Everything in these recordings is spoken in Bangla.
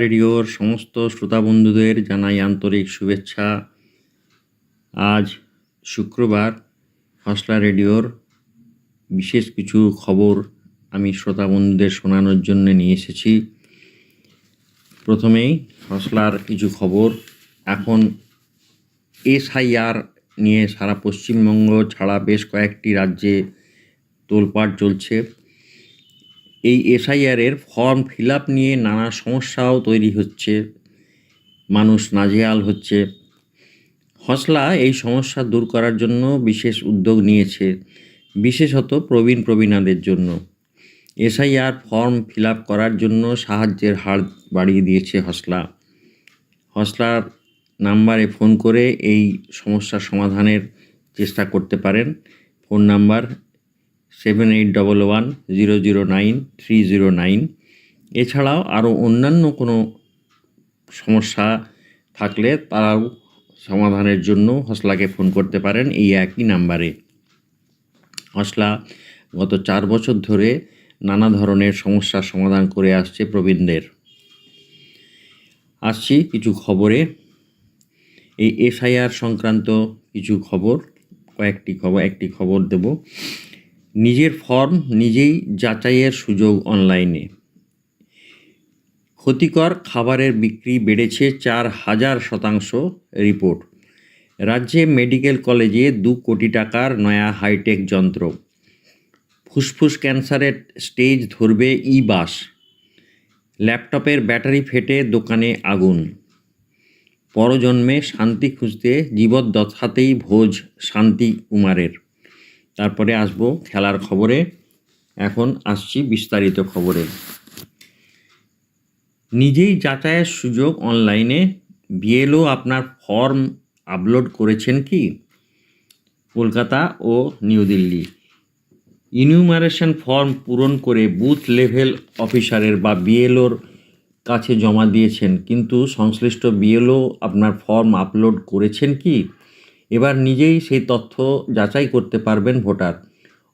রেডিওর সমস্ত শ্রোতা বন্ধুদের জানাই আন্তরিক শুভেচ্ছা। আজ শুক্রবার হসলা রেডিওর বিশেষ কিছু খবর আমি শ্রোতা বন্ধুদের শোনানোর জন্য নিয়ে এসেছি। প্রথমেই হসলার কিছু খবর। এখন এসআইআর নিয়ে সারা পশ্চিমবঙ্গ ছাড়া বেশ কয়েকটি রাজ্যে তোলপাড় চলছে। এই এসআইআরের ফর্ম ফিল আপ নিয়ে নানা সমস্যাও তৈরি হচ্ছে। মানুষ নাজেহাল হচ্ছে। হসলা এই সমস্যা দূর করার জন্য বিশেষ উদ্যোগ নিয়েছে, বিশেষত প্রবীণ প্রবীণাদের জন্য। এসআইআর ফর্ম ফিল আপ করার জন্য সাহায্যের হার বাড়িয়ে দিয়েছে হসলা। হসলার নাম্বারে ফোন করে এই সমস্যার সমাধানের চেষ্টা করতে পারেন। Phone number seven eight double one zero zero nine three zero nine এছাড়াও আরও অন্যান্য কোনো সমস্যা থাকলে তারাও সমাধানের জন্য হসলাকে ফোন করতে পারেন এই একই নাম্বারে। হসলা গত চার বছর ধরে নানা ধরনের সমস্যার সমাধান করে আসছে প্রবীণদের। আসছি কিছু খবরে। এই এসআইআর সংক্রান্ত কিছু খবর, কয়েকটি খবর একটি খবর দেব। নিজের ফর্ম নিজেই যাচাইয়ের সুযোগ অনলাইনে। ক্ষতিকর খাবারের বিক্রি বেড়েছে চার হাজার শতাংশ রিপোর্ট। রাজ্যে মেডিকেল কলেজে দু কোটি টাকার নয়া হাইটেক যন্ত্র। ফুসফুস ক্যান্সারের স্টেজ ধরবে ই বাস। ল্যাপটপের ব্যাটারি ফেটে দোকানে আগুন। পরজন্মে শান্তি খুঁজতে জীবদ্দশাতেই ভোজ শান্তি কুমারের তারপরে আসব খেলার খবরে। এখন আসছি বিস্তারিত খবরে। নিজেই যাচাইয়ের সুযোগ অনলাইনে। বিএলও আপনার ফর্ম আপলোড করেছেন কি? কলকাতা ও নিউ দিল্লি। ইনিউমারেশন ফর্ম পূরণ করে বুথ লেভেল অফিসারের বা বিএলওর কাছে জমা দিয়েছেন। কিন্তু সংশ্লিষ্ট বিএলও আপনার ফর্ম আপলোড করেছেন কি? এবার নিজেই সেই তথ্য যাচাই করতে পারবেন ভোটার।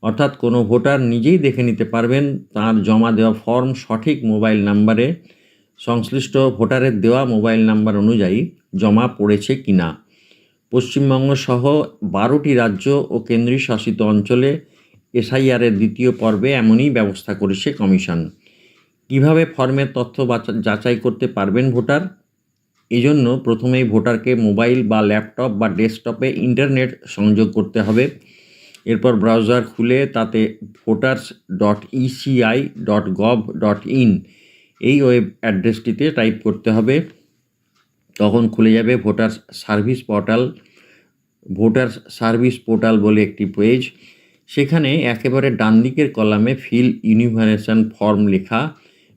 অর্থাৎ কোনো ভোটার নিজেই দেখে নিতে পারবেন তার জমা দেওয়া ফর্ম সঠিক মোবাইল নাম্বারে, সংশ্লিষ্ট ভোটারের দেওয়া মোবাইল নাম্বার অনুযায়ী জমা পড়েছে কি না পশ্চিমবঙ্গ সহ বারোটি রাজ্য ও কেন্দ্রীয় শাসিত অঞ্চলে এসআইআরের দ্বিতীয় পর্বে এমনই ব্যবস্থা করেছে কমিশন। কীভাবে ফর্মের তথ্য যাচাই করতে পারবেন ভোটার? এই জন্য প্রথমেই ভোটারকে মোবাইল বা ল্যাপটপ বা ডেস্কটপে ইন্টারনেট সংযোগ করতে হবে। এরপর ব্রাউজার খুলে তাতে voters dot ECI dot gov dot in এই ওয়েব অ্যাড্রেসটিতে টাইপ করতে হবে। তখন খুলে যাবে voter service portal. Voter service portal বলে একটি পেজ। সেখানে একেবারে ডান দিকের কলামে ফিল ইউনিভারেশন ফর্ম লেখা।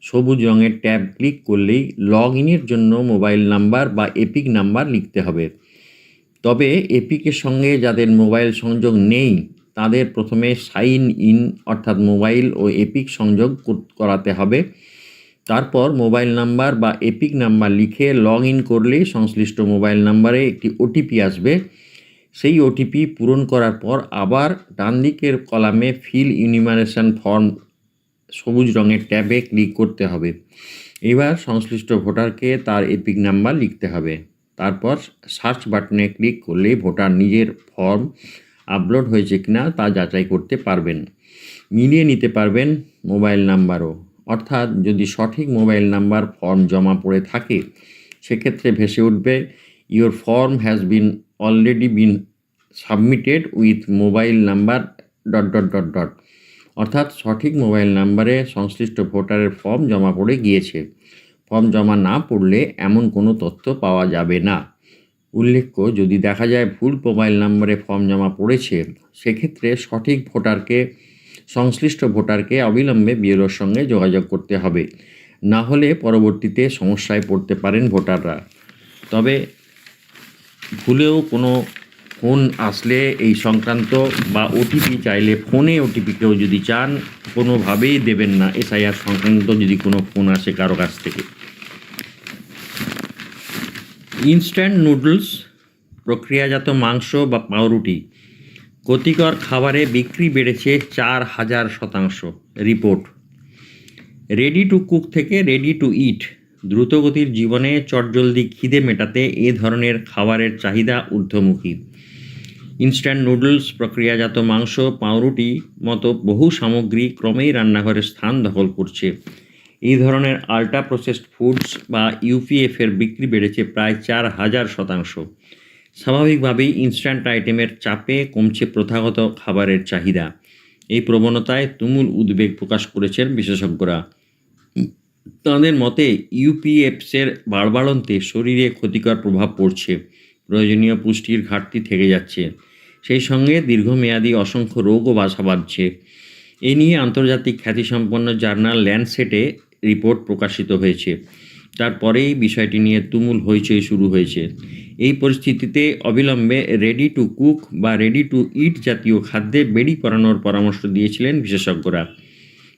সবুজ রঙের ট্যাব ক্লিক করলেই লগ ইনের জন্য মোবাইল নাম্বার বা এপিক নাম্বার লিখতে হবে। তবে এপিকের সঙ্গে যাদের মোবাইল সংযোগ নেই, তাদের প্রথমে সাইন ইন অর্থাৎ মোবাইল ও এপিক সংযোগ করাতে হবে। তারপর মোবাইল নাম্বার বা এপিক নাম্বার লিখে লগ ইন করলেই সংশ্লিষ্ট মোবাইল নাম্বারে একটি ওটিপি আসবে। সেই ওটিপি পূরণ করার পর আবার ডান দিকের কলামে ফিল ইউনিমারেশন ফর্ম সবুজ রঙের ট্যাবে ক্লিক করতে হবে। এবার সংশ্লিষ্ট ভোটারকে তার এপিক নাম্বার লিখতে হবে। তারপর সার্চ বাটনে ক্লিক করলে ভোটার নিজের ফর্ম আপলোড হয়েছে কিনা তা যাচাই করতে পারবেন। মিলিয়ে নিতে পারবেন মোবাইল নাম্বারও। অর্থাৎ যদি সঠিক মোবাইল নাম্বার ফর্ম জমা পড়ে থাকে, সেক্ষেত্রে ভেসে উঠবে your form has been already been submitted with mobile number dot dot dot dot অর্থাৎ সঠিক মোবাইল নাম্বারে সংশ্লিষ্ট ভোটারের ফর্ম জমা পড়ে গিয়েছে। ফর্ম জমা না পড়লে এমন কোনো তথ্য পাওয়া যাবে না। উল্লেখ্য, যদি দেখা যায় ভুল মোবাইল নাম্বারে ফর্ম জমা পড়েছে, সেক্ষেত্রে সঠিক ভোটারকে, সংশ্লিষ্ট ভোটারকে অবিলম্বে বিএলওর সঙ্গে যোগাযোগ করতে হবে। না হলে পরবর্তীতে সমস্যায় পড়তে পারেন ভোটাররা। তবে ভুলেও কোনো ফোন আসলে এই সংক্রান্ত বা ওটিপি চাইলে ফোনে ওটিপি কেউ যদি চান, কোনোভাবেই দেবেন না এসআইআর সংক্রান্ত যদি কোনো ফোন আসে কারও কাছ থেকে। ইনস্ট্যান্ট নুডলস প্রক্রিয়াজাত মাংস বা পাউরুটি, ক্ষতিকর খাবারে বিক্রি বেড়েছে চার হাজার শতাংশ, রিপোর্ট। রেডি টু কুক থেকে রেডি টু ইট দ্রুতগতির জীবনে চটজলদি খিদে মেটাতে এ ধরনের খাবারের চাহিদা ঊর্ধ্বমুখী। ইনস্ট্যান্ট নুডলস প্রক্রিয়াজাত মাংস, পাউরুটি মতো বহু সামগ্রী ক্রমেই রান্নাঘরে স্থান দখল করছে। এই ধরনের আল্ট্রা প্রসেসড ফুডস বা ইউপিএফের বিক্রি বেড়েছে প্রায় চার হাজার শতাংশ। স্বাভাবিকভাবেই ইনস্ট্যান্ট আইটেমের চাপে কমছে প্রথাগত খাবারের চাহিদা। এই প্রবণতায় তুমুল উদ্বেগ প্রকাশ করেছেন বিশেষজ্ঞরা। তাঁদের মতে ইউপিএফসের বাড়বাড়ন্তে শরীরে ক্ষতিকর প্রভাব পড়ছে। প্রয়োজনীয় পুষ্টির ঘাটতি থেকে যাচ্ছে। সেই সঙ্গে দীর্ঘমেয়াদী অসংখ্য রোগও বাসা বাঁধছে। এ নিয়ে আন্তর্জাতিক খ্যাতিসম্পন্ন জার্নাল ল্যান্ডসেটে রিপোর্ট প্রকাশিত হয়েছে। তারপরেই বিষয়টি নিয়ে তুমুল হইচই শুরু হয়েছে। এই পরিস্থিতিতে অবিলম্বে রেডি টু কুক বা রেডি টু ইট জাতীয় খাদ্যে বেড়ি করানোর পরামর্শ দিয়েছিলেন বিশেষজ্ঞরা।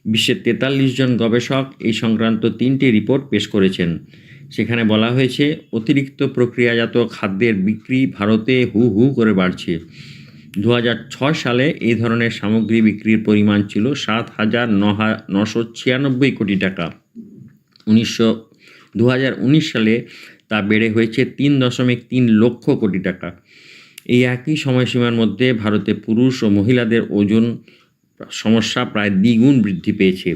বিশ্বের তেতাল্লিশ জন গবেষক এই সংক্রান্ত তিনটি রিপোর্ট পেশ করেছেন। সেখানে বলা হয়েছে, অতিরিক্ত প্রক্রিয়াজাত খাদ্যের বিক্রি ভারতে হু হু করে বাড়ছে। দু হাজার ছয় সালে এই ধরনের সামগ্রী বিক্রির পরিমাণ ছিল সাত হাজার নশো ছিয়ানব্বই কোটি টাকা। উনিশশো দু সালে তা বেড়ে হয়েছে তিন দশমিক তিন লক্ষ কোটি টাকা। এই একই সময়সীমার মধ্যে ভারতে পুরুষ ও মহিলাদের ওজন সমস্যা প্রায় দ্বিগুণ বৃদ্ধি পেয়েছে।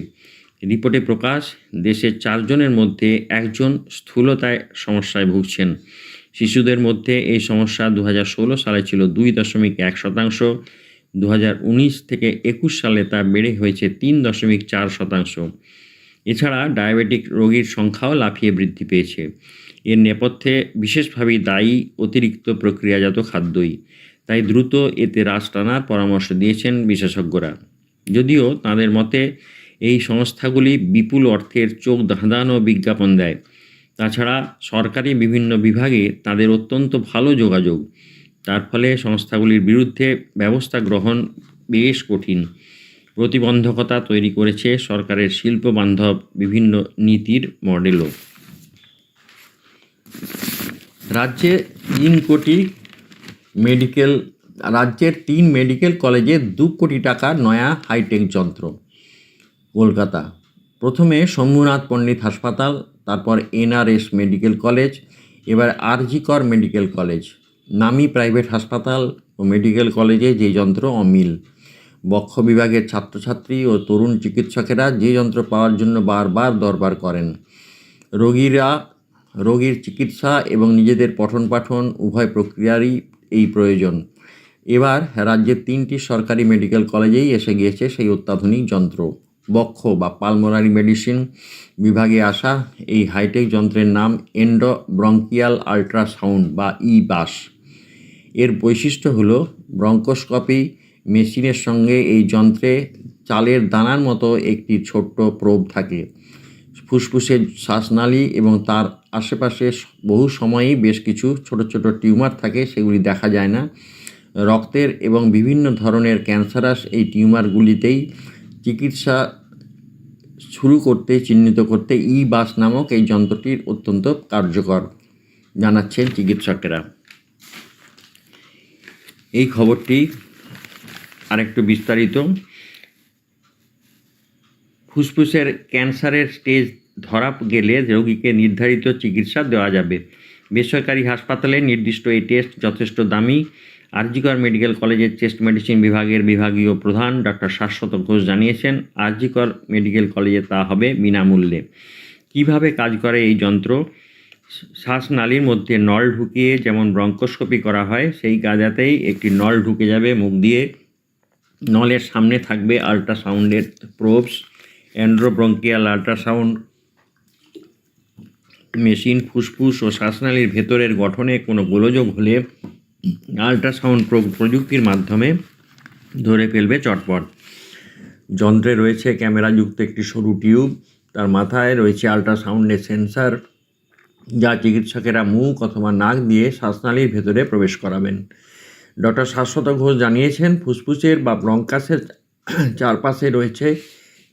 রিপোর্টে প্রকাশ, দেশের চারজনের মধ্যে একজন স্থূলতায় সমস্যায় ভুগছেন। শিশুদের মধ্যে এই সমস্যা দু হাজার ষোলো সালে ছিল দুই দশমিক এক শতাংশ দু হাজার উনিশ থেকে একুশ সালে তা বেড়ে হয়েছে তিন দশমিক চার শতাংশ। এছাড়া ডায়াবেটিক রোগীর সংখ্যাও লাফিয়ে বৃদ্ধি পেয়েছে। এর নেপথ্যে বিশেষভাবে দায়ী অতিরিক্ত প্রক্রিয়াজাত খাদ্যই। তাই দ্রুত এতে হ্রাস টানার পরামর্শ দিয়েছেন বিশেষজ্ঞরা। যদিও তাদের মতে, এই সংস্থাগুলি বিপুল অর্থের চোখ ধাঁধানো বিজ্ঞাপন দেয়। তাছাড়া সরকারি বিভিন্ন বিভাগে তাদের অত্যন্ত ভালো যোগাযোগ। তার ফলে সংস্থাগুলির বিরুদ্ধে ব্যবস্থা গ্রহণ বেশ কঠিন। প্রতিবন্ধকতা তৈরি করেছে সরকারের শিল্প বান্ধব বিভিন্ন নীতির মডেলও। রাজ্যে তিন কোটি মেডিকেল, রাজ্যের তিন মেডিকেল কলেজে দু কোটি টাকার নয়া হাইটেক যন্ত্র। কলকাতা। প্রথমে শম্ভুনাথ পণ্ডিত হাসপাতাল তারপর এনআরএস মেডিকেল কলেজ, এবার আরজিকর মেডিকেল কলেজ। নামি প্রাইভেট হাসপাতাল ও মেডিকেল কলেজে যে যন্ত্র অমিল। বক্ষ বিভাগের ছাত্রছাত্রী ও তরুণ চিকিৎসকেরা যে যন্ত্র পাওয়ার জন্য বারবার দরবার করেন। রোগীরা, রোগীর চিকিৎসা এবং নিজেদের পঠন পাঠন উভয় প্রক্রিয়ারই এই প্রয়োজন। এবার রাজ্যের তিনটি সরকারি মেডিকেল কলেজেই এসে গিয়েছে সেই অত্যাধুনিক যন্ত্র। বক্ষ বা পালমোনারি মেডিসিন বিভাগে আসা এই হাইটেক যন্ত্রের নাম এন্ডো ব্রঙ্কিয়াল আল্ট্রাসাউন্ড বা ই বাসের বৈশিষ্ট্য হল ব্রঙ্কোস্কপি মেশিনের সঙ্গে এই যন্ত্রে চালের দানার মতো একটি ছোট্ট প্রোব থাকে। ফুসফুসের শ্বাসনালী এবং তার আশেপাশে বহু সময়ই বেশ কিছু ছোট ছোট টিউমার থাকে, সেগুলি দেখা যায় না। রক্তের এবং বিভিন্ন ধরনের ক্যান্সারাস এই টিউমারগুলিতেই চিকিৎসা শুরু করতে, চিহ্নিত করতে ই বাস নামক এই যন্ত্রটির অত্যন্ত কার্যকর, জানাচ্ছেন চিকিৎসকেরা। এই খবরটি আরেকটু বিস্তারিত। ফুসফুসের ক্যান্সারের স্টেজ ধরা গেলে রোগীকে নির্ধারিত চিকিৎসা দেওয়া যাবে। বেসরকারি হাসপাতালে নির্দিষ্ট এই টেস্ট যথেষ্ট দামি। আরজিকর মেডিকেল কলেজের চেস্ট মেডিসিন বিভাগের বিভাগীয় প্রধান ডক্টর শাশ্বত ঘোষ জানিয়েছেন, আরজিকর মেডিকেল কলেজে তা হবে বিনামূল্যে। কীভাবে কাজ করে এই যন্ত্র? শ্বাসনালীর মধ্যে নল ঢুকিয়ে যেমন ব্রঙ্কোস্কোপি করা হয়, সেই কাজাতেই একটি নল ঢুকে যাবে, মুখ দিয়ে নলের সামনে থাকবে আল্ট্রাসাউন্ডের প্রোবস, অ্যান্ড্রোব্রঙ্কিয়াল আল্ট্রাসাউন্ড মেশিন, ফুসফুস ও শ্বাসনালীর ভেতরের গঠনে কোনো গোলযোগ হলে আল্ট্রাসাউন্ড প্রযুক্তির মাধ্যমে ধরে ফেলবে চটপট। যন্ত্রে রয়েছে ক্যামেরাযুক্ত একটি সরু টিউব, তার মাথায় রয়েছে আল্ট্রাসাউন্ডের সেন্সার, যা চিকিৎসকেরা মুখ অথবা নাক দিয়ে শ্বাসনালীর ভেতরে প্রবেশ করাবেন। ডক্টর শাশ্বত ঘোষ জানিয়েছেন, ফুসফুসের বা ব্রঙ্কাসের চারপাশে রয়েছে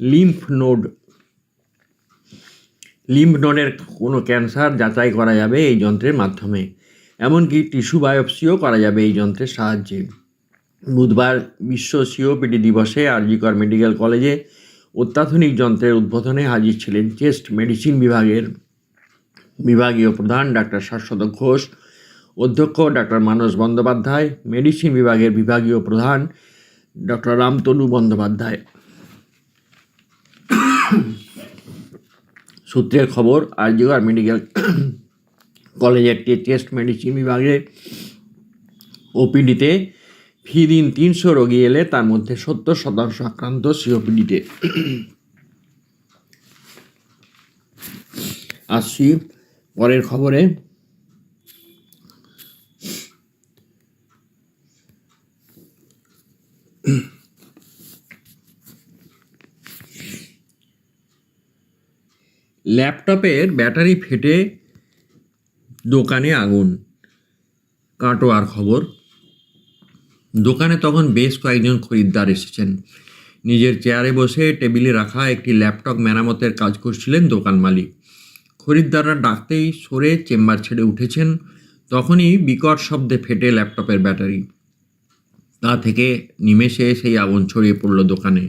লিম্ফ নোড। লিম্ফ নোডের কোনো ক্যান্সার যাচাই করা যাবে এই যন্ত্রের মাধ্যমে। এমনকি টিস্যু বায়োপসিও করা যাবে এই যন্ত্রের সাহায্যে। বুধবার বিশ্ব সিওপিডি দিবসে আরজিকর মেডিকেল কলেজে অত্যাধুনিক যন্ত্রের উদ্বোধনে হাজির ছিলেন চেস্ট মেডিসিন বিভাগের বিভাগীয় প্রধান ডাক্তার শাশ্বত ঘোষ, অধ্যক্ষ ডাক্তার মানস বন্দ্যোপাধ্যায়, মেডিসিন বিভাগের বিভাগীয় প্রধান ডক্টর রামতনু বন্দ্যোপাধ্যায়। সূত্রের খবর আরজিগর মেডিকেল কলেজের টেস্ট মেডিসিন বিভাগে ওপিডিতে ফি দিন তিনশো রোগী এলে তার মধ্যে সত্তর শতাংশ আক্রান্ত সিওপিডিতে আসছি পরের খবরে। ল্যাপটপের ব্যাটারি ফেটে দোকানে আগুন। কাটোয়ার খবর। দোকানে তখন বেশ কয়েকজন খরিদ্দার এসেছেন। নিজের চেয়ারে বসে টেবিলে রাখা একটি ল্যাপটপ মেরামতের কাজ করছিলেন দোকান মালিক। খরিদ্দাররা ডাকতেই সরে চেম্বার ছেড়ে উঠেছেন। তখনই বিকট শব্দে ফেটে ল্যাপটপের ব্যাটারি। তা থেকে নিমেষে সেই আগুন ছড়িয়ে পড়ল দোকানে।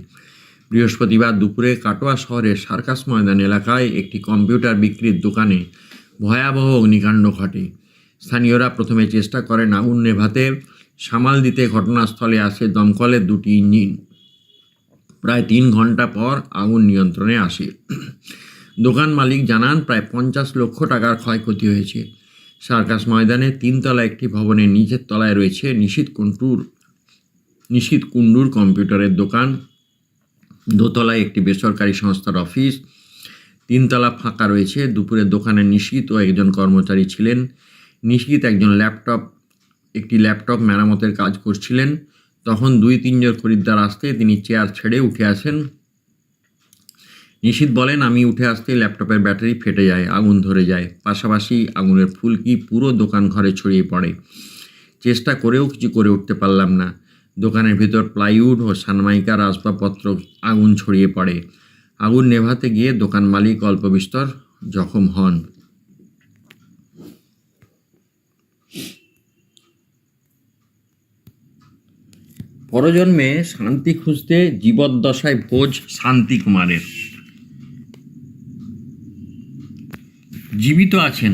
বৃহস্পতিবার দুপুরে কাটোয়া শহরের সার্কাস ময়দান এলাকায় একটি কম্পিউটার বিক্রির দোকানে ভয়াবহ অগ্নিকাণ্ড ঘটে। স্থানীয়রা প্রথমে চেষ্টা করেন আগুন নেভাতে, সামাল দিতে ঘটনাস্থলে আসে দমকলের দুটি ইঞ্জিন। প্রায় তিন ঘণ্টা পর আগুন নিয়ন্ত্রণে আসে। দোকান মালিক জানান, প্রায় পঞ্চাশ লক্ষ টাকার ক্ষয়ক্ষতি হয়েছে। সার্কাস ময়দানে তিনতলা একটি ভবনের নিচের তলায় রয়েছে নিশীত কুণ্ডুর নিশীত কুণ্ডুর কম্পিউটারের দোকান। দোতলায় একটি বেসরকারি সংস্থার অফিস তিনতলা ফাঁকা রয়েছে। দুপুরে দোকানে নিশীত ও একজন কর্মচারী ছিলেন। নিশীত একজন ল্যাপটপ, একটি ল্যাপটপ মেরামতের কাজ করছিলেন। তখন দুই তিনজন খরিদ্দার আসতে তিনি চেয়ার ছেড়ে উঠে আসেন। নিশীত বলেন, আমি উঠে আসতে ল্যাপটপের ব্যাটারি ফেটে যায়, আগুন ধরে যায়। পাশাপাশি আগুনের ফুলকি পুরো দোকান ঘরে ছড়িয়ে পড়ে? চেষ্টা করেও কিছু করে উঠতে পারলাম না। দোকানের ভিতর প্লাইউড ও সানমাইকার আসবাবপত্র আগুন ছড়িয়ে পড়ে। আগুন নেভাতে গিয়ে দোকান মালিক অল্প বিস্তর জখম হন। পরজন্মে শান্তি খুঁজতে জীবদ্দশায় ভোজ শান্তি কুমারের। জীবিত আছেন,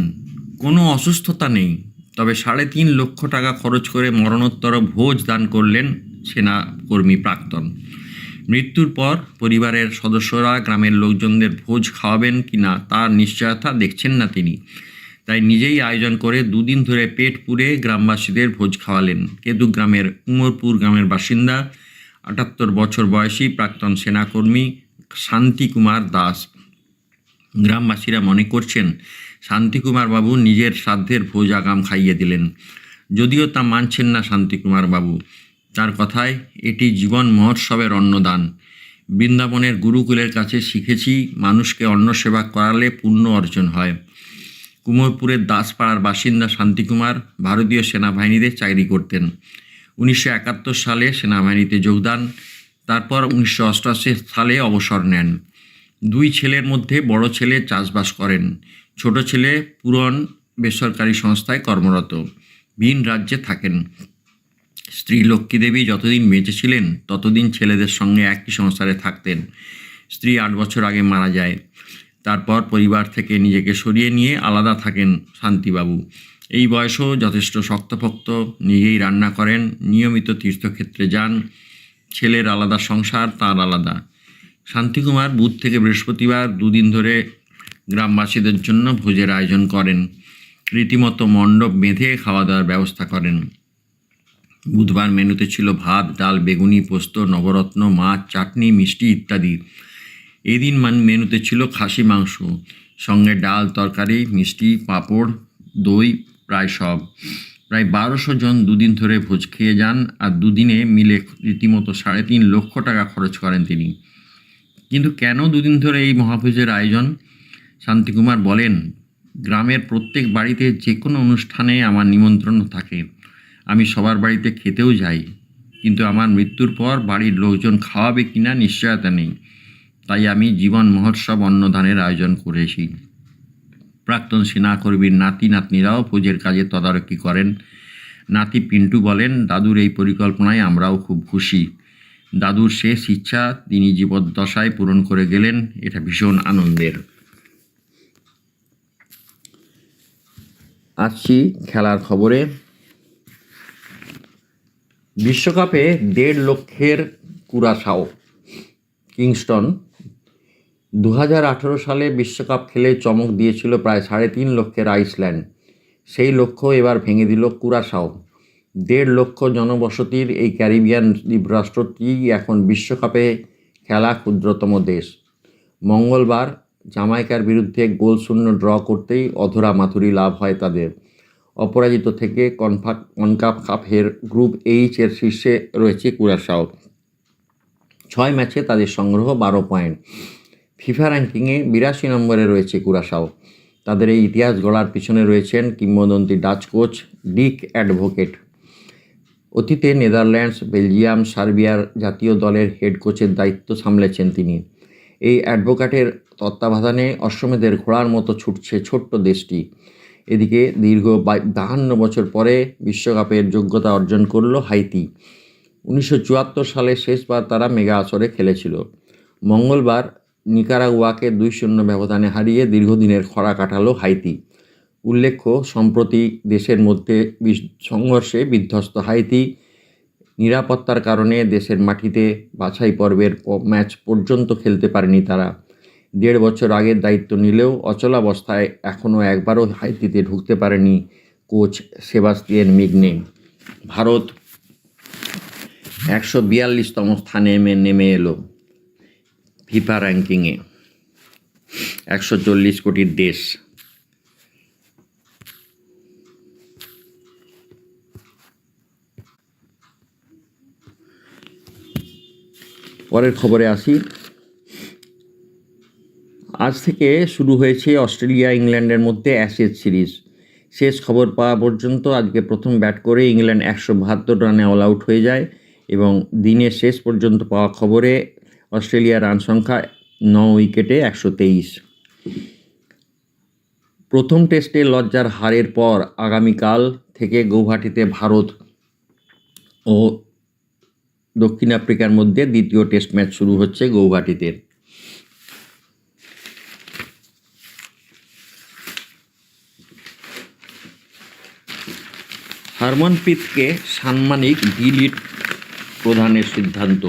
কোনো অসুস্থতা নেই, তবে সাড়ে তিন লক্ষ টাকা খরচ করে মরণোত্তর ভোজ দান করলেন সেনা কর্মী প্রাক্তন। মৃত্যুর পর পরিবারের সদস্যরা গ্রামের লোকজনদের ভোজ খাওয়াবেন কি না তার নিশ্চয়তা দেখছেন না তিনি। তাই নিজেই আয়োজন করে দুদিন ধরে পেট পুরে গ্রামবাসীদের ভোজ খাওয়ালেন। কেতু গ্রামের উমরপুর গ্রামের বাসিন্দা, আটাত্তর বছর বয়সী প্রাক্তন সেনাকর্মী শান্তি কুমার দাস। গ্রামবাসীরা মনে করছেন শান্তিকুমার বাবু নিজের শ্রাদ্ধের ভোজ আগাম খাইয়ে দিলেন। যদিও তা মানছেন না শান্তিকুমার বাবু। তার কথায়, এটি জীবন মহোৎসবের অন্নদান। বৃন্দাবনের গুরুকুলের কাছে শিখেছি মানুষকে অন্ন সেবা করালে পুণ্য অর্জন হয়। কুমোরপুরের দাসপাড়ার বাসিন্দা শান্তিকুমার ভারতীয় সেনাবাহিনীতে চাকরি করতেন। উনিশশো একাত্তর সালে সেনাবাহিনীতে যোগদান, তারপর উনিশশো অষ্টআশি সালে অবসর নেন। দুই ছেলের মধ্যে বড় ছেলে চাষবাস করেন, ছোট ছেলে পুরন বেসরকারি সংস্থায় কর্মরত। ভিন রাজ্যে থাকেন। স্ত্রী লক্ষ্মী দেবী যতদিন বেঁচে ছিলেন, ততদিন ছেলেদের সঙ্গে একই সংসারে থাকতেন। স্ত্রী আট বছর আগে মারা যায়। তারপর পরিবার থেকে নিজেকে সরিয়ে নিয়ে আলাদা থাকেন শান্তিবাবু। এই বয়সেও যথেষ্ট শক্তপোক্ত। নিজেই রান্না করেন, নিয়মিত তীর্থক্ষেত্রে যান। ছেলের আলাদা সংসার, তার আলাদা। শান্তিকুমার বুধ থেকে বৃহস্পতিবার দুদিন ধরে গ্রামবাসীদের জন্য ভোজের আয়োজন করেন। রীতিমতো মণ্ডপ বেঁধে খাওয়া দাওয়ার ব্যবস্থা করেন। বুধবার মেনুতে ছিল ভাত, ডাল, বেগুনি, পোস্ত, নবরত্ন, মাছ, চাটনি, মিষ্টি ইত্যাদি। এদিন মান মেনুতে ছিল খাসি, মাংস। সঙ্গে ডাল, তরকারি, মিষ্টি, পাঁপড়, দই, প্রায় সব। প্রায় বারোশো জন দুদিন ধরে ভোজ খেয়ে যান আর দুদিনে মিলে রীতিমতো সাড়ে তিন লক্ষ টাকা খরচ করেন তিনি। কিন্তু কেন দুদিন ধরে এই মহাভোজের আয়োজন? শান্তিকুমার বলেন, গ্রামের প্রত্যেক বাড়িতে যে কোনো অনুষ্ঠানে আমার নিমন্ত্রণ থাকে। আমি সবার বাড়িতে খেতেও যাই, কিন্তু আমার মৃত্যুর পর বাড়ির লোকজন খাওয়াবে কিনা নিশ্চয়তা নেই। তাই আমি জীবন মহোৎসব অন্নদানের আয়োজন করেছি প্রাক্তন সেনাকর্মীর নাতি নাতনিরাও ভোজের কাজে তদারকি করেন। নাতি পিন্টু বলেন, দাদুর এই পরিকল্পনায় আমরাও খুব খুশি। দাদুর শেষ ইচ্ছা, তিনি জীবদ্দশায় পূরণ করে গেলেন, এটা ভীষণ আনন্দের। আসছি খেলার খবরে। বিশ্বকাপে দেড় লক্ষের কুরাশাও কিংস্টন দু হাজার আঠেরো সালে বিশ্বকাপ খেলে চমক দিয়েছিল প্রায় সাড়ে তিন লক্ষের আইসল্যান্ড। সেই লক্ষ্য এবার ভেঙে দিল কুরাশাও দেড় লক্ষ জনবসতির এই ক্যারিবিয়ান দ্বীপরাষ্ট্রটি এখন বিশ্বকাপে খেলা ক্ষুদ্রতম দেশ। মঙ্গলবার জামাইকার বিরুদ্ধে গোল শূন্য ড্র করতেই অধরা মাথুরি লাভ হয় তাদের। অপরাজিত থেকে কনফা কনকাপ কাপের গ্রুপ এইচ এর শীর্ষে রয়েছে কুরাশাও ছয় ম্যাচে তাদের সংগ্রহ বারো পয়েন্ট। ফিফা র্যাঙ্কিংয়ে বিরাশি নম্বরে রয়েছে কুরাশাও তাদের এই ইতিহাস গড়ার পিছনে রয়েছেন কিংবদন্তি ডাচ কোচ ডিক অ্যাডভোকেট। অতীতে নেদারল্যান্ডস, বেলজিয়াম, সার্বিয়ার জাতীয় দলের হেড কোচের দায়িত্ব সামলেছেন তিনি। এই অ্যাডভোকেটের তত্ত্বাবধানে অশ্বমেধের ঘোড়ার মতো ছুটছে ছোট্ট দেশটি। এদিকে দীর্ঘ বাহান্ন বছর পরে বিশ্বকাপের যোগ্যতা অর্জন করল হাইতি। উনিশশো চুয়াত্তর সালে শেষবার তারা মেগা আসরে খেলেছিল। মঙ্গলবার নিকারাগুয়াকে দুই শূন্য ব্যবধানে হারিয়ে দীর্ঘদিনের খরা কাটালো হাইতি। উল্লেখ্য, সম্প্রতি দেশের মধ্যে সংঘর্ষে বিধ্বস্ত হাইতি নিরাপত্তার কারণে দেশের মাটিতে বাছাই পর্বের ম্যাচ পর্যন্ত খেলতে পারেনি তারা। দেড় বছর আগের দায়িত্ব নিলেও অচলাবস্থায় এখনও একবারও হাইতিতে ঢুকতে পারেনি কোচ সেবাস্তিয়ান মিগনে। ভারত একশো বিয়াল্লিশতম স্থানে নেমে নেমে এলো ফিফা র্যাঙ্কিংয়ে। একশো চল্লিশ কোটির দেশ। পরের খবরে আসি। আজ থেকে শুরু হয়েছে অস্ট্রেলিয়া ইংল্যান্ডের মধ্যে অ্যাশেজ সিরিজ। শেষ খবর পাওয়া পর্যন্ত আজকে প্রথম ব্যাট করে ইংল্যান্ড একশো বাহাত্তর রানে অল আউট হয়ে যায় এবং দিনের শেষ পর্যন্ত পাওয়া খবরে অস্ট্রেলিয়ার রান সংখ্যা ন উইকেটে একশো তেইশ। প্রথম টেস্টে লজ্জার হারের পর আগামীকাল থেকে গৌহাটিতে ভারত ও দক্ষিণ আফ্রিকার মধ্যে দ্বিতীয় টেস্ট ম্যাচ শুরু হচ্ছে গৌহাটিতে। হরমনপ্রীতকে সাম্মানিক ডিলিট প্রদানের সিদ্ধান্ত।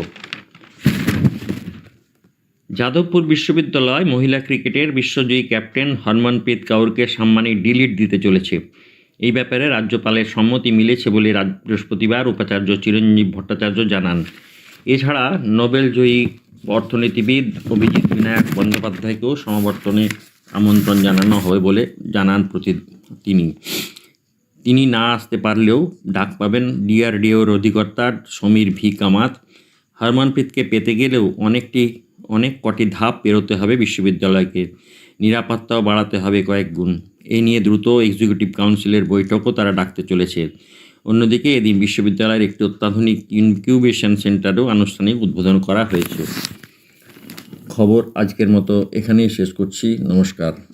যাদবপুর বিশ্ববিদ্যালয় মহিলা ক্রিকেটের বিশ্বজয়ী ক্যাপ্টেন হরমনপ্রীত কাউরকে সাম্মানিক ডিলিট দিতে চলেছে। এই ব্যাপারে রাজ্যপালের সম্মতি মিলেছে বলে বৃহস্পতিবার উপাচার্য চিরঞ্জীব ভট্টাচার্য জানান। এছাড়া নোবেলজয়ী অর্থনীতিবিদ অভিজিৎ বিনায়ক বন্দ্যোপাধ্যায়কেও সমাবর্তনে আমন্ত্রণ জানানো হবে বলে জানান প্রতি, তিনি। তিনি না আসতে পারলেও ডাক পাবেন ডিআরডিওর অধিকর্তা সমীর ভি. কামাত। হরমনপ্রীতকে পেতে গেলেও অনেকটি, অনেক কটি ধাপ পেরোতে হবে বিশ্ববিদ্যালয়কে। নিরাপত্তাও বাড়াতে হবে কয়েক গুণ। এই নিয়ে দ্রুত এক্সিকিউটিভ কাউন্সিলের বৈঠকও তারা ডাকতে চলেছে। অন্যদিকে এদিন বিশ্ববিদ্যালয়ের একটি অত্যাধুনিক ইনকিউবেশন সেন্টারও আনুষ্ঠানিক উদ্বোধন করা হয়েছে। খবর আজকের মতো এখানেই শেষ করছি। নমস্কার।